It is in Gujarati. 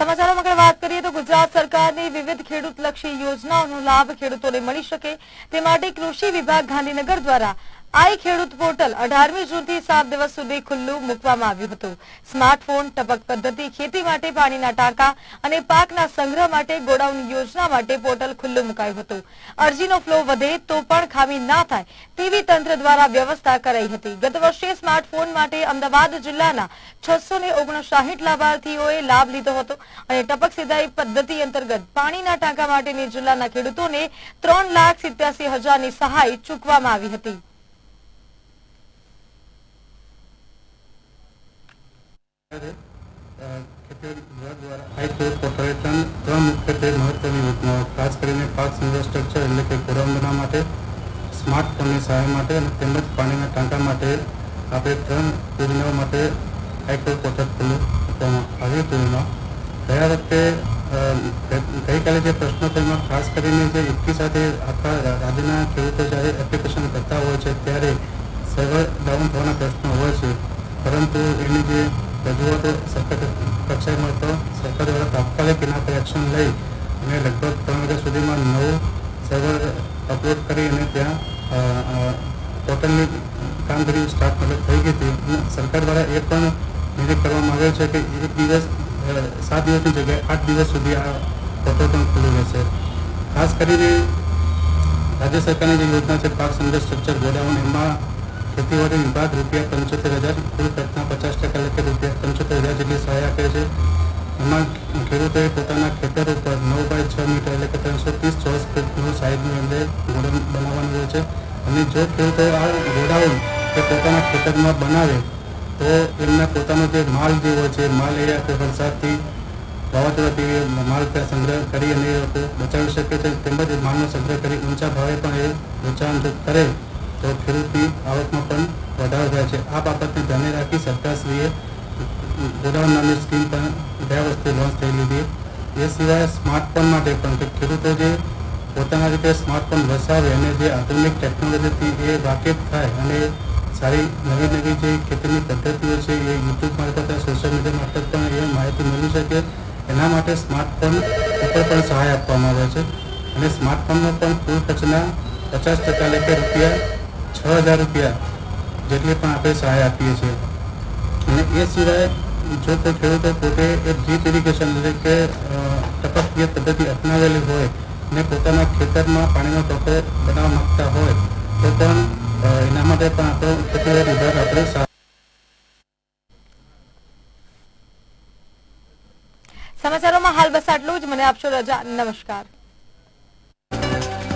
સમાચારોમાં આગળ વાત કરીએ તો ગુજરાત સરકારની વિવિધ ખેડૂતલક્ષી યોજનાઓનો લાભ ખેડૂતોને મળી શકે. તે માટે કૃષિ વિભાગ ગાંધીનગર દ્વારા આઈ ખેડૂત પોર્ટલ અઢારમી જૂનથી સાત દિવસ સુધી ખુલ્લું મૂકવામાં આવ્યું હતું. સ્માર્ટફોન, ટપક પદ્ધતિ, ખેતી માટે પાણીના ટાંકા અને પાકના સંગ્રહ માટે ગોડાઉન યોજના માટે પોર્ટલ ખુલ્લું મુકાયું હતું. અરજીનો ફ્લો વધે તો પણ ખામી ના થાય તેવી તંત્ર દ્વારા વ્યવસ્થા કરાઈ હતી. ગત વર્ષે સ્માર્ટફોન માટે અમદાવાદ જિલ્લાના છસો ને ઓગણસાહીઠ લાભાર્થીઓએ લાભ લીધો હતો અને ટપક સિંચાઈ પદ્ધતિ અંતર્ગત પાણીના ટાંકા માટેની જિલ્લાના ખેડૂતોને ત્રણ લાખ સિત્યાસી હજારની સહાય ચૂકવવામાં આવી હતી. ગયા વખતે ગઈકાલે જે પ્રશ્નો હતો ખાસ કરીને જે યુક્તિ સાથે આખા રાજ્યના ખેડૂતો જ્યારે એપ્લિકેશન કરતા હોય છે, ત્યારે સર્વર ડાઉન પ્રશ્નો હોય છે. પરંતુ એની જે રજૂઆતો સરકાર સરકાર દ્વારા તાત્કાલિક એના પર એક્શન લઈ અને લગભગ ત્રણ વાગ્યા સુધીમાં નવું સર્વર અપલોડ કરી અને ત્યાં પોર્ટલની કામગીરી સ્ટાર્ટ મતલબ થઈ ગઈ હતી અને સરકાર દ્વારા એ પણ નિર્ણય કરવામાં આવ્યો છે કે એક દિવસ સાત દિવસની જગ્યાએ આઠ દિવસ સુધી આ પોર્ટલ પણ ખુલ્લું રહેશે ખાસ કરીને રાજ્ય સરકારની જે યોજના છે પાક સંગ્રહ સ્ટ્રક્ચર ગોડાઉન એમાં ખેતીવાડી વિભાગ રૂપિયા પંચોતેર હજાર, કુલ ખર્ચના પચાસ ટકા લેખે રૂપિયા પંચોતેર હજાર જેટલી સહાય આપે છે. એમાં ખેડૂતોએ પોતાના ખેતર ઉપર નવ બાય છ મીટર, એટલે કે ત્રણસો ત્રીસ ચોરસ ફૂટનું સાઈડની અંદર ગોડાઉન બનાવવાનું હોય છે. અને જો ખેડૂતો આ ગોડાઉન કે પોતાના ખેતરમાં બનાવે, તો એમના પોતાનો જે માલ જે છે, માલ એ કે વરસાદથી વાવાઝોડાથી માલ ત્યાં સંગ્રહ કરી અને બચાવી શકે છે. તેમજ માલનો સંગ્રહ કરી ઊંચા ભાવે પણ એ વેચાણ કરે. તો ખેડૂતની આવકમાં પણ વધારો થાય છે. આ બાબતને ધ્યાને રાખી સરકારશ્રીએ ગોડાઉન નામની સ્કીમ પણ ગયા વર્ષે લોન્ચ થઈ લીધી. એ સિવાય સ્માર્ટફોન માટે પણ કે ખેડૂતો જે પોતાના રીતે સ્માર્ટફોન વસાવે અને જે આધુનિક ટેકનોલોજીથી એ વાકેફ થાય અને સારી નવી નવી જે ખેતીની પદ્ધતિઓ છે એ યુટ્યુબ મારફત સોશિયલ મીડિયા મારફત પણ એ માહિતી મેળવી શકે. એના માટે સ્માર્ટફોન ઉપર પણ સહાય આપવામાં આવે છે. અને સ્માર્ટફોનનો પણ કુલ ખર્ચના પચાસ ટકા લેખે રૂપિયા છ હજાર રૂપિયા જેટલી પણ આપણે સહાય આપીએ છીએ. અને એ સિવાય જો કોઈ ખેડૂતો પોતે એ ડ્રીપ ઇરિગેશન એટલે કે ટપકીય પદ્ધતિ અપનાવેલી હોય અને પોતાના ખેતરમાં પાણીનો ટોકો બનાવવા માંગતા હોય, તો પણ એના માટે પણ આપણો ખેતીવાડી વિભાગ આપણે સમાચારોમાં હાલ બસ આટલું જ. મને આપશો રજા. નમસ્કાર.